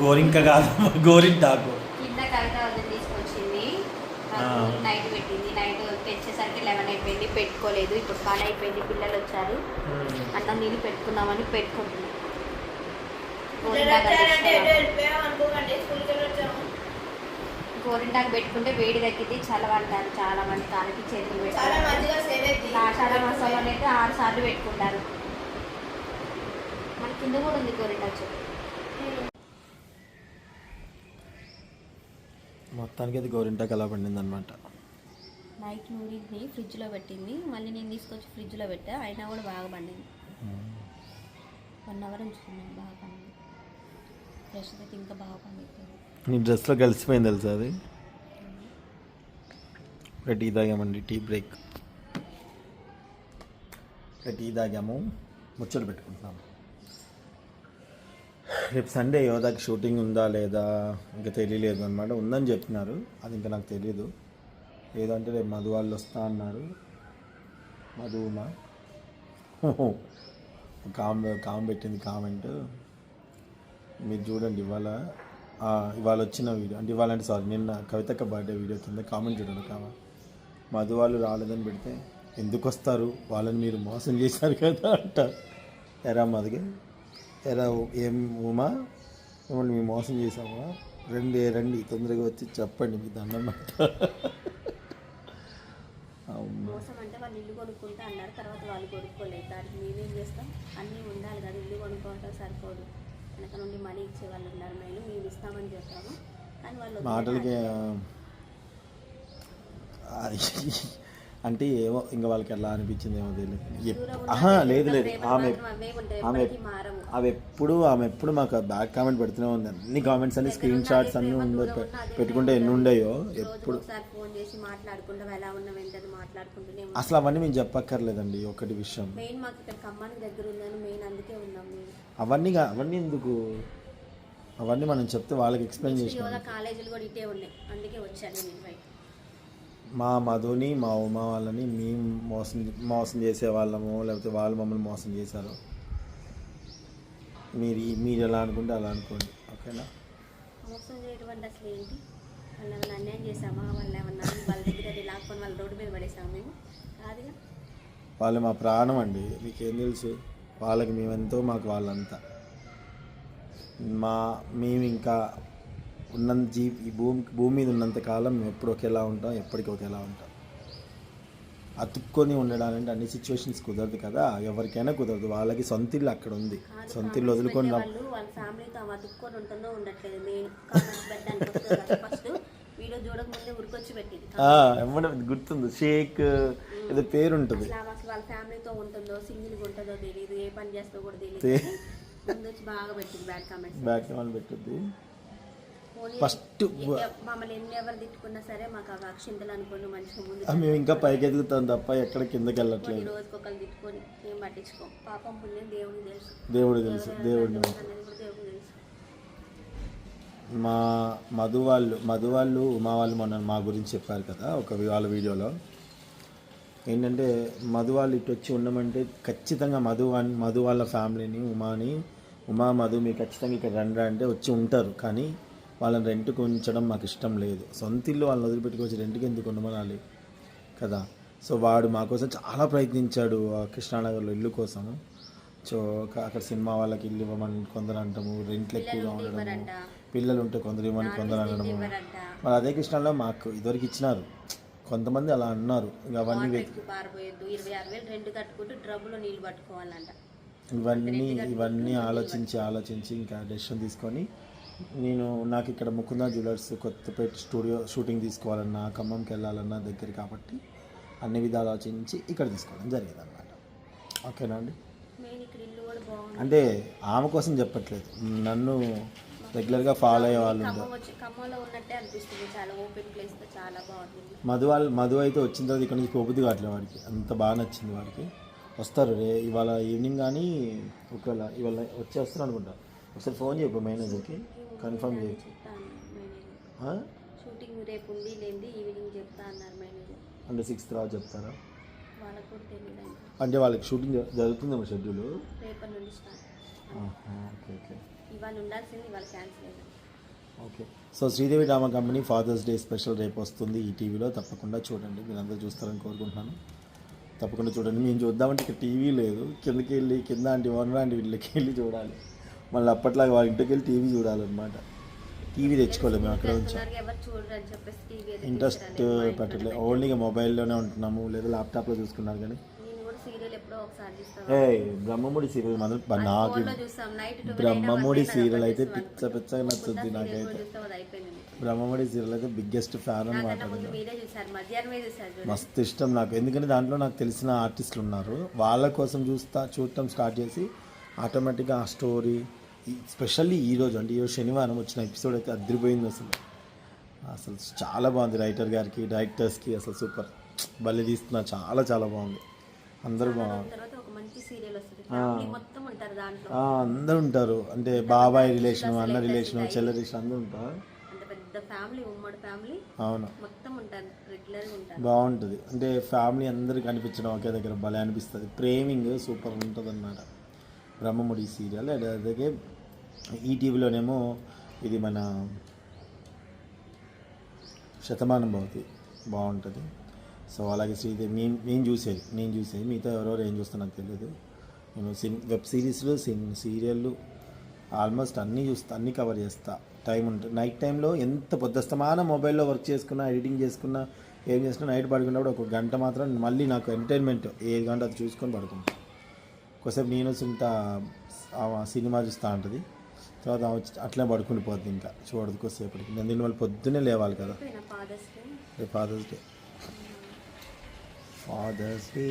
గోరింక కాదు గోరింటాకు కింద కవిత వదిలి తీసుకొచ్చింది. నైట్ పెట్టింది. నైట్ తెచ్చేసరికి లెవెన్ అయిపోయింది. పెట్టుకోలేదు. ఇప్పుడు పని అయిపోయింది. పిల్లలు వచ్చారు. అన్నం నీళ్ళు పెట్టుకుందామని పెట్టుకుంటున్నాం. గోరింటాకు పెట్టుకుంటే వేడి తగ్గితే చల్లవంటారు చాలా మంది కాళ్ళకి చేతులు పెట్టుకుంటారు అవుతుంది. ఆషాఢ మాసంలో అయితే ఆరు సార్లు పెట్టుకుంటారు. మన కింద కూడా ఉంది గోరింటాకు చెట్టు. మొత్తానికి అది గోరింటాకు అలా పండింది అనమాట నైట్ నూరిని ఫ్రిడ్జ్లో పెట్టింది. మళ్ళీ నేను తీసుకొచ్చి ఫ్రిడ్జ్లో పెట్టా. అయినా కూడా బాగా పండింది. వన్ అవర్ ఉంచుకున్నాను. బాగా పండింది. ఫ్రెష్ అయితే ఇంకా బాగా పండుతుంది నీ డ్రెస్లో కలిసిపోయింది తెలుసా అది? టీ తాగామండి. Tea break. టీ తాగాము. ముచ్చట్లు పెట్టుకుంటున్నాము. రేపు సండే యోధాకి షూటింగ్ ఉందా లేదా ఇంకా తెలియలేదు అనమాట ఉందని చెప్తున్నారు అది ఇంకా నాకు తెలియదు ఏదంటే రేపు మధు వాళ్ళు వస్తా అన్నారు. మధు కామ్ కామ్ పెట్టింది కామెంట్. మీరు చూడండి ఇవాళ ఇవాళ వచ్చిన వీడియో. అంటే ఇవాళ అంటే సారీ నిన్న కవితక్క బర్త్డే వీడియో కింద కామెంట్ చూడండి కామ మధు వాళ్ళు రాలేదని పెడితే ఎందుకు వస్తారు? వాళ్ళని మీరు మోసం చేశారు కదా అంటారు. ఎరా మధుగా ఎరా ఏం ఉమా? మిమ్మల్ని మేము మోసం చేసామా రండి రండి తొందరగా వచ్చి చెప్పండి మీ దండం పెడతా. మోసం అంటే వాళ్ళు ఇల్లు కొనుక్కుంటా అన్నారు తర్వాత వాళ్ళు కొనుక్కోలేదు. దానికి మేమేం చేస్తాం? అన్నీ ఉండాలి కదా ఇల్లు కొనుక్కోవటం సరిపోదు. వెనక నుండి మనీ ఇచ్చే వాళ్ళు ఉన్నారు మేము మేము ఇస్తామని చెప్పాము. కానీ వాళ్ళు మాటలకి అంటే ఏమో ఇంకా వాళ్ళకి ఎలా అనిపించింది ఏమో తెలియదు. లేదు లేదు. ఆమె ఆమె అవి ఎప్పుడు ఆమె ఎప్పుడు మాకు బ్యాక్ కామెంట్ పెడుతూనే ఉంది అన్ని కామెంట్స్ అన్ని స్క్రీన్ షాట్స్ అన్నీ ఉండే పెట్టుకుంటే ఎన్ని ఉండయో ఎప్పుడు. చేసి. అసలు అవన్నీ మేము చెప్పక్కర్లేదండి ఒకటి విషయం. అవన్నీ అవన్నీ ఎందుకు? అవన్నీ మనం చెప్తే వాళ్ళకి ఎక్స్ప్లెయిన్ చేసినాం. యోగా కాలేజీలు కూడా ఇటే ఉన్నాయి. అందుకే వచ్చాను మా మధుని మా ఉమా వాళ్ళని మేము మోసం మోసం చేసే వాళ్ళము లేకపోతే వాళ్ళు మమ్మల్ని మోసం చేశారు. మీరు మీరు ఎలా అనుకుంటే అలా అనుకోండి. ఓకేనా? మోసం చేయటువంటి అసలు ఏంటి? వాళ్ళు ఏమైనా అన్యాయం చేసామా వాళ్ళు ఏమన్నా వాళ్ళ దగ్గర అది లాక్కొని వాళ్ళ రోడ్డు మీద పడేసాము మేము? కాదుగా. వాళ్ళు మా ప్రాణం అండి. మీకేం తెలుసు? వాళ్ళకి మేమెంతో మాకు వాళ్ళంతా. మా మేము ఇంకా ఉన్నంత జీ ఈ భూమి భూమి మీద ఉన్నంత కాలం మేము ఎప్పుడు ఒకేలా ఉంటాం ఎప్పటికీ ఒకేలా ఉంటాం. అతుక్కొని ఉండడానికి అన్ని సిచ్యువేషన్స్ కుదరదు కదా ఎవరికైనా కుదరదు. వాళ్ళకి సొంత ఇల్లు అక్కడ ఉంది. సొంత ఇల్లు వదులుకొని వాళ్ళు వాళ్ళ ఫ్యామిలీతో అతుక్కొని ఉంటుందో ఉండట్లేదు. నేను కామెంట్స్ పెట్టడానికి ఫస్ట్ వీడియో చూడక ముందే ఉరికొచ్చి పెట్టింది. ఆ, ఎమ్మడే గుర్తుంది. షేక్ ఏదో పేరు ఉంటుంది. వాళ్ళ ఫ్యామిలీతో ఉంటుందో సింగిల్గా ఉంటుందో తెలియదు ఏ పని చేస్తో కూడా తెలియదు తే- ముందు వచ్చి బాగా పెట్టింది. బ్యాడ్ కామెంట్స్ బ్యాక్ వాళ్ళు పెట్టుద్ది. ఫస్ట్ ఎ- మమ్మల్ని ఎన్ని ఎవరు తిట్టుకున్నా సరే మాకు అవి అక్షింతలు అనుకోండి మంచిగా ముందు ఆ, మేము ఇంకా పైకి ఎదుగుతాం తప్ప ఎక్కడ కిందకి వెళ్ళట్లేదు. రోజుకొకరు తిట్టుకొని ఏం పట్టించుకోం. పాపం పుణ్యం దేవుడికి తెలుసు. దేవుడు తెలుసు. దేవుడు మా మధు వాళ్ళు మధు వాళ్ళు ఉమా వాళ్ళు మొన్న మా గురించి చెప్పారు కదా ఒక వాళ్ళ వీడియోలో. ఏంటంటే మధు వాళ్ళు ఇటు వచ్చి ఉండమంటే ఖచ్చితంగా మధు మధు వాళ్ళ ఫ్యామిలీని ఉమాని ఉమా మధు మీరు ఖచ్చితంగా ఇక్కడ రండి అంటే వచ్చి ఉంటారు. కానీ వాళ్ళని రెంట్కి ఉంచడం మాకు ఇష్టం లేదు. సొంత ఇల్లు వాళ్ళని వదిలిపెట్టుకొచ్చి రెంట్కి ఎందుకు ఉండమనాలి? కదా? సో వాడు మా కోసం చాలా ప్రయత్నించాడు ఆ కృష్ణానగర్లో ఇల్లు కోసం. సో అక్కడ సినిమా వాళ్ళకి ఇల్లు ఇవ్వమని కొందరు అంటాము రెంట్లు ఎక్కువగా ఉండడము పిల్లలు ఉంటే కొందరు ఇవ్వమని కొందరు అనడము. మరి అదే కృష్ణాలో మాకు ఇదివరకు ఇచ్చినారు. కొంతమంది అలా అన్నారు. ఇక అవన్నీ ఇవన్నీ ఇవన్నీ ఆలోచించి ఆలోచించి ఇంకా డెసిషన్ తీసుకొని నేను నాకు ఇక్కడ Mukunda jewellers Kothapet studio shooting తీసుకోవాలన్నా ఖమ్మంకి వెళ్ళాలన్నా దగ్గర కాబట్టి అన్ని విధాలు ఆలోచించి ఇక్కడ తీసుకోవడం జరిగింది అనమాట ఓకేనా అండి? అంటే ఆమె కోసం చెప్పట్లేదు. నన్ను రెగ్యులర్గా ఫాలో అయ్యే వాళ్ళు మధు వాళ్ళు మధు అయితే వచ్చిన తర్వాత ఇక్కడ నుంచి పోబుద్ది కావట్లేదు వాడికి. అంత బాగా నచ్చింది వాడికి. వస్తారు రే ఇవాళ ఈవినింగ్ కానీ ఒకవేళ ఇవాళ వచ్చేస్తారు అనుకుంటా ఒకసారి ఫోన్ చెప్పు మేనేజర్కి. కన్ఫర్మ్ చేయి చెప్తాను మేనేజర్ ఆ? షూటింగ్ రేపు ఉంది ఈవినింగ్ చెప్తా అన్నారు మేనేజర్ అంటే సిక్స్త్ తర్వాత చెప్తారా? వాళ్ళకు కూడా తెలియదు అంటే. వాళ్ళకి షూటింగ్ జరుగుతుందేమో షెడ్యూల్ రేపటి నుండి స్టార్ట్ ఓకే ఓకే. ఇవాళ ఉండాల్సింది ఇవాళ క్యాన్సిల్ అయింది okay. So Sridevi drama company Father's Day special రేపు వస్తుంది ఈ టీవీలో. తప్పకుండా చూడండి. మీరు అందరూ చూస్తారని కోరుకుంటున్నాను. తప్పకుండా చూడండి. మేము చూద్దామంటే ఇక్కడ టీవీ లేదు. కిందకి వెళ్ళి కింద అంటే ఓనర్ అంటే వీళ్ళకి వెళ్ళి చూడాలి. మళ్ళీ అప్పట్లాగా వాళ్ళ ఇంటికి వెళ్ళి టీవీ చూడాలన్నమాట. టీవీ తెచ్చుకోలేము మేము అక్కడ ఉంచాం టీవీ ఇంట్రెస్ట్ పెట్టట్లేదు. ఓన్లీగా మొబైల్లోనే ఉంటున్నాము లేదా ల్యాప్టాప్లో చూసుకున్నారు కానీ. ఏ బ్రహ్మముడి సీరియల్ మనం నాకు బ్రహ్మముడి సీరియల్ అయితే పిచ్చ పిచ్చగా నచ్చుద్ది నాకైతే. బ్రహ్మముడి సీరియల్ అయితే బిగ్గెస్ట్ ఫ్యాన్ అనమాట మస్తు ఇష్టం నాకు. ఎందుకంటే దాంట్లో నాకు తెలిసిన ఆర్టిస్టులు ఉన్నారు. వాళ్ళ కోసం చూస్తా చూడటం స్టార్ట్ చేసి ఆటోమేటిక్గా ఆ స్టోరీ స్పెషల్లీ ఈరోజు అంటే ఈరోజు శనివారం వచ్చిన ఎపిసోడ్ అయితే అదిరిపోయింది అసలు. అసలు చాలా బాగుంది రైటర్ గారికి డైరెక్టర్స్కి అసలు సూపర్ భలే తీస్తున్నారు చాలా చాలా బాగుంది. అందరూ బాగుంది. అందరూ ఉంటారు. అంటే బాబాయ్ రిలేషన్ అన్న రిలేషన్ చెల్లె రిలేషన్ అందరూ ఉంటారు. అవును. బాగుంటుంది. అంటే ఫ్యామిలీ అందరికి కనిపించడం ఒకే దగ్గర భలే అనిపిస్తుంది. ప్రేమింగ్ సూపర్ ఉంటుంది అన్నమాట బ్రహ్మముడి సీరియల్ అలాగే ఈటీవీలోనేమో ఇది మన శతమానం భవతి. బాగుంటుంది. సో అలాగే శ్రీదేవి నేను నేను చూసేది నేను చూసేది. మిగతా ఎవరెవరు ఏం చూస్తా నాకు తెలియదు నేను సిన్ వెబ్ సిరీస్లు సిన్ సీరియళ్ళు ఆల్మోస్ట్ అన్నీ చూస్తా అన్నీ కవర్ చేస్తా. టైం ఉంటుంది నైట్ టైంలో ఎంత పొద్దుస్తమాన మొబైల్లో వర్క్ చేసుకున్నా ఎడిటింగ్ చేసుకున్నా ఏం చేసినా నైట్ పడుకున్నప్పుడు ఒక గంట మాత్రం మళ్ళీ నాకు ఎంటర్టైన్మెంట్ ఏ గంట అది చూసుకొని పడుకుంటాను కొద్దిసేపు నేను సుంత సినిమా చూస్తూ ఉంటుంది. తర్వాత అట్లే పడుకుని పోద్ది ఇంకా. చూడదు కొద్దిసేపటికి. నేను దీని వాళ్ళు పొద్దున్నే లేవాలి కదా. నా ఫాదర్స్ డే రేపు Father's Day Father's Day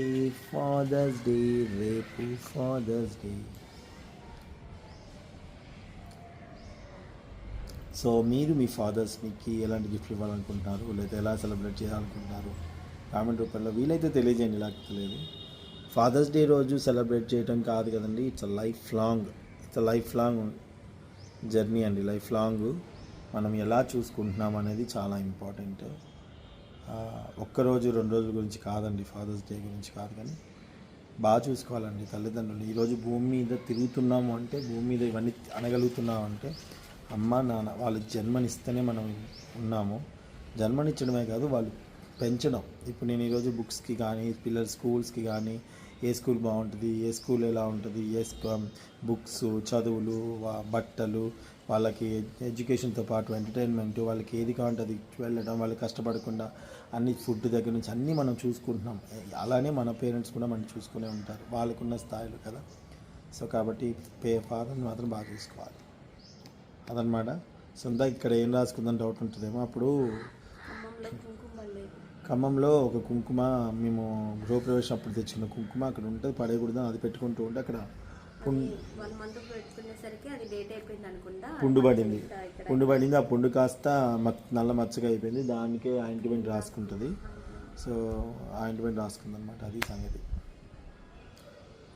Father's Day రేపు ఫాదర్స్ డే సో మీరు మీ ఫాదర్స్ మీకు ఎలాంటి గిఫ్ట్ ఇవ్వాలనుకుంటున్నారు? లేదా ఎలా సెలబ్రేట్ చేయాలనుకుంటున్నారు? కామెంట్ రూపంలో వీలైతే తెలియజేయండి లేకపోతే లేదు. ఫాదర్స్ డే రోజు సెలబ్రేట్ చేయడం కాదు కదండి. It's a lifelong it's a lifelong journey అండి లైఫ్ లాంగ్ మనం ఎలా చూసుకుంటున్నాం అనేది చాలా ఇంపార్టెంట్. ఒక్కరోజు రెండు రోజుల గురించి కాదండి ఫాదర్స్ డే గురించి కాదు కానీ బాగా చూసుకోవాలండి తల్లిదండ్రులు ఈరోజు భూమి మీద తిరుగుతున్నాము అంటే భూమి మీద ఇవన్నీ అనగలుగుతున్నాము అంటే అమ్మ నాన్న వాళ్ళు జన్మనిస్తేనే మనం ఉన్నాము. జన్మనిచ్చడమే కాదు వాళ్ళు పెంచడం. ఇప్పుడు నేను ఈరోజు బుక్స్కి కానీ పిల్లల స్కూల్స్కి కానీ ఏ స్కూల్ బాగుంటుంది ఏ స్కూల్ ఎలా ఉంటుంది ఏ um, బుక్స్ చదువులు బట్టలు వాళ్ళకి ఎడ్యుకేషన్తో పాటు ఎంటర్టైన్మెంట్ వాళ్ళకి ఏది కావాలంటే వెళ్ళడం వాళ్ళు కష్టపడకుండా అన్ని ఫుడ్ దగ్గర నుంచి అన్నీ మనం చూసుకుంటున్నాం. అలానే మన పేరెంట్స్ కూడా మనం చూసుకునే ఉంటారు. వాళ్ళకున్న స్థాయిలో కదా. సో కాబట్టి పే ఫాదర్ని మాత్రం బాగా చూసుకోవాలి. అదనమాట. సొంత ఇక్కడ ఏం రాసుకుందని డౌట్ ఉంటుందేమో. అప్పుడు ఖమ్మంలో ఒక కుంకుమ మేము గృహప్రవేశం అప్పుడు తెచ్చిన కుంకుమ అక్కడ ఉంటుంది పడేయకూడదు అది పెట్టుకుంటూ ఉంటే అక్కడ పుండు పడింది. పుండు పడింది ఆ పుండు కాస్త నల్ల మచ్చగా అయిపోయింది. దానికే ఆయింట్మెంట్ రాసుకుంటుంది. సో ఆయింట్మెంట్ రాసుకుంది అనమాట అది సంగతి.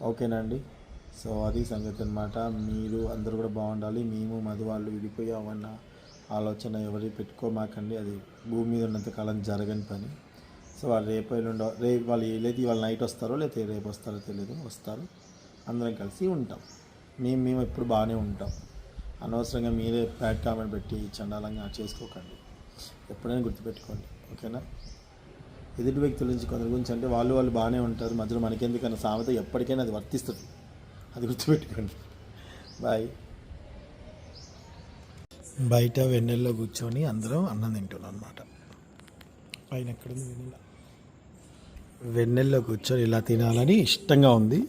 ఓకేనా అండి? సో అది సంగతి అనమాట మీరు అందరూ కూడా బాగుండాలి. మేము మధు వాళ్ళు విడిపోయామన్న ఆలోచన ఎవరి పెట్టుకోమాకండి. అది భూమి మీద ఉన్నంత కాలం జరగని పని. సో వాళ్ళు రేపు ఎల్లుండో రేపు వాళ్ళు ఏదైతే వాళ్ళు నైట్ వస్తారో లేకపోతే రేపు వస్తారో తెలియదు వస్తారు. అందరం కలిసి ఉంటాం. మేము మేము ఎప్పుడు బాగానే ఉంటాం. అనవసరంగా మీరే బ్యాడ్ కామెంట్ పెట్టి చండాలంగా చేసుకోకండి. ఎప్పుడైనా గుర్తుపెట్టుకోండి. ఓకేనా? ఎదుటి వ్యక్తుల నుంచి కొందరి గురించి అంటే వాళ్ళు వాళ్ళు బాగానే ఉంటారు. మధ్యలో మనకెందుకన్నా సామెత ఎప్పటికైనా అది వర్తిస్తుంది. అది గుర్తుపెట్టుకోండి. బాయ్. బయట వెన్నెల్లో కూర్చొని అందరం అన్నం తింటున్నాం అనమాట పైన ఎక్కడుంది వెన్నెల? వెన్నెల్లో కూర్చొని ఇలా తినాలని ఇష్టంగా ఉంది.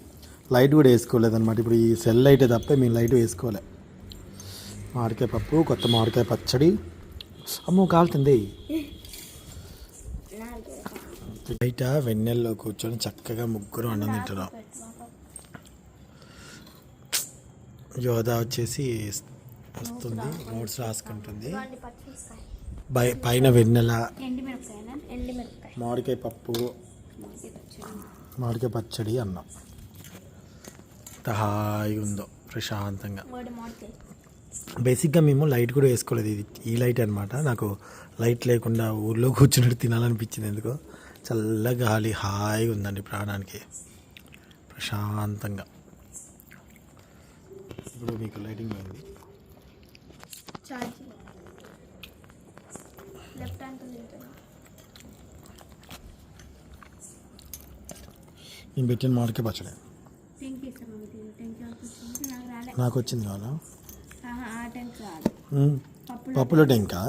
లైట్ కూడా వేసుకోలేదన్నమాట ఇప్పుడు ఈ సెల్ లైట్ తప్ప మేము లైట్ వేసుకోలే. మామిడికాయ పప్పు కొత్త మామిడికాయ పచ్చడి. అమ్మో కాలుతుంది బయట వెన్నెల్లో కూర్చొని చక్కగా ముగ్గురు అన్నం తింటున్నాం. యోధ వచ్చేసి వస్తుంది నోట్స్ రాసుకుంటుంది. పైన వెన్నెల మామిడికాయ పప్పు మామిడికాయ పచ్చడి. అన్నం. హాయిగా ఉందో ప్రశాంతంగా. బేసిక్గా మేము లైట్ కూడా వేసుకోలేదు. ఇది ఈ లైట్ అనమాట నాకు లైట్ లేకుండా ఊళ్ళో కూర్చున్నట్టు తినాలనిపించింది ఎందుకో. చల్ల గాలి హాయిగా ఉందండి ప్రాణానికి. ప్రశాంతంగా. ఇప్పుడు మీకు లైటింగ్ ఛార్జ్ లెఫ్ట్ హ్యాండ్తో తింటాను నేను పెట్టిన మామిడికాయ పచ్చడి టెన్కి ఇస్తాను టెన్కి నాకు రాలే. నాకు వచ్చింది కావాలా ఆ పప్పులో టెంకా?